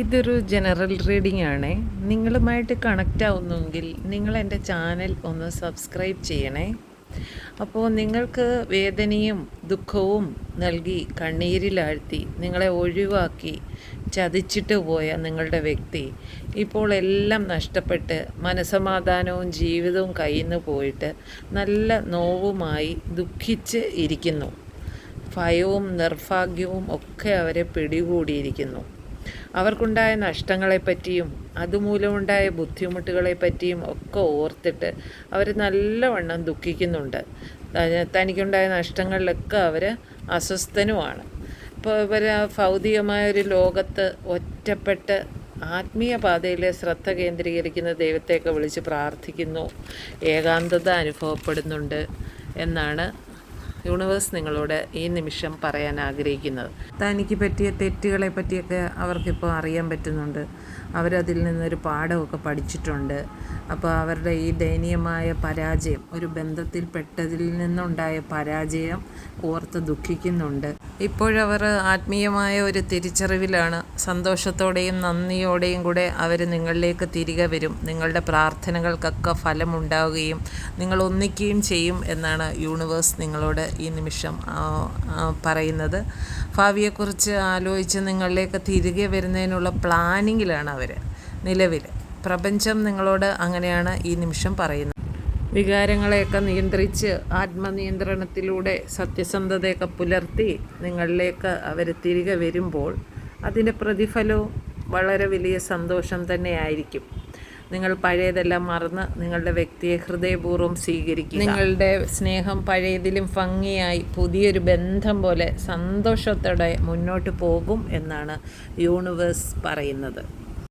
ഇതൊരു general reading ആണേ. നിങ്ങളുമായിട്ട് കണക്റ്റ് ആവുന്നെങ്കിൽ നിങ്ങൾ എന്റെ ചാനൽ ഒന്ന് സബ്സ്ക്രൈബ് ചെയ്യണേ. അപ്പോൾ നിങ്ങൾക്ക് വേദനയും ദുഃഖവും നൽകി കണ്ണീരിലാഴ്ത്തി നിങ്ങളെ ഒഴിവാക്കി ചതിച്ചിട്ട് പോയ നിങ്ങളുടെ വ്യക്തി ഇപ്പോൾ എല്ലാം നഷ്ടപ്പെട്ട് മനസമാധാനവും ജീവിതവും കയ്യിൽ പോയിട്ട് നല്ല നോവുമായി ദുഃഖിച്ച് ഇരിക്കുന്നു. ഭയവും നിർഭാഗ്യവും ഒക്കെ അവരെ പിടികൂടിയിരിക്കുന്നു. അവർക്കുണ്ടായ നഷ്ടങ്ങളെപ്പറ്റിയും അതുമൂലമുണ്ടായ ബുദ്ധിമുട്ടുകളെപ്പറ്റിയും ഒക്കെ ഓർത്തിട്ട് അവർ നല്ലവണ്ണം ദുഃഖിക്കുന്നുണ്ട്. തനിക്കുണ്ടായ നഷ്ടങ്ങളിലൊക്കെ അവർ അസ്വസ്ഥനുമാണ്. ഇപ്പോൾ ഇവർ ഭൗതികമായ ഒരു ലോകത്ത് ഒറ്റപ്പെട്ട് ആത്മീയ പാതയിൽ ശ്രദ്ധ കേന്ദ്രീകരിക്കുന്ന ദൈവത്തെയൊക്കെ വിളിച്ച് പ്രാർത്ഥിക്കുന്നു. ഏകാന്തത അനുഭവപ്പെടുന്നുണ്ട് എന്നാണ് യൂണിവേഴ്സ് നിങ്ങളോട് ഈ നിമിഷം പറയാൻ ആഗ്രഹിക്കുന്നത്? തനിക്ക് പറ്റിയ തെറ്റുകളെ പറ്റിയൊക്കെ അവർക്കിപ്പോൾ അറിയാൻ പറ്റുന്നുണ്ട്. അവരതിൽ നിന്നൊരു പാഠമൊക്കെ പഠിച്ചിട്ടുണ്ട്. അപ്പോൾ അവരുടെ ഈ ദയനീയമായ പരാജയം ഒരു ബന്ധത്തിൽ പെട്ടതിൽ നിന്നുണ്ടായ പരാജയം ഓർത്ത് ദുഃഖിക്കുന്നുണ്ട്. ഇപ്പോഴവർ ആത്മീയമായ ഒരു തിരിച്ചറിവിലാണ്. സന്തോഷത്തോടെയും നന്ദിയോടെയും കൂടെ അവർ നിങ്ങളിലേക്ക് തിരികെ വരും. നിങ്ങളുടെ പ്രാർത്ഥനകൾക്കൊക്കെ ഫലമുണ്ടാവുകയും നിങ്ങൾ ഒന്നിക്കുകയും ചെയ്യും എന്നാണ് യൂണിവേഴ്സ് നിങ്ങളോട് ഈ നിമിഷം പറയുന്നത്. ഭാവിയെക്കുറിച്ച് ആലോചിച്ച് നിങ്ങളിലേക്ക് തിരികെ വരുന്നതിനുള്ള പ്ലാനിങ്ങിലാണ് അവർ നിലവിൽ പ്രപഞ്ചം നിങ്ങളോട് അങ്ങനെയാണ് ഈ നിമിഷം പറയുന്നത്. വികാരങ്ങളെയൊക്കെ നിയന്ത്രിച്ച് ആത്മനിയന്ത്രണത്തിലൂടെ സത്യസന്ധതയൊക്കെ പുലർത്തി നിങ്ങളിലേക്ക് അവർ തിരികെ വരുമ്പോൾ അതിന്റെ പ്രതിഫലവും വളരെ വലിയ സന്തോഷം തന്നെയായിരിക്കും. നിങ്ങൾ പഴയതെല്ലാം മറന്ന് നിങ്ങളുടെ വ്യക്തിയെ ഹൃദയപൂർവം സ്വീകരിക്കുക. നിങ്ങളുടെ സ്നേഹം പഴയതിലും ഭംഗിയായി പുതിയൊരു ബന്ധം പോലെ സന്തോഷത്തോടെ മുന്നോട്ട് പോകും എന്നാണ് യൂണിവേഴ്സ് പറയുന്നത്.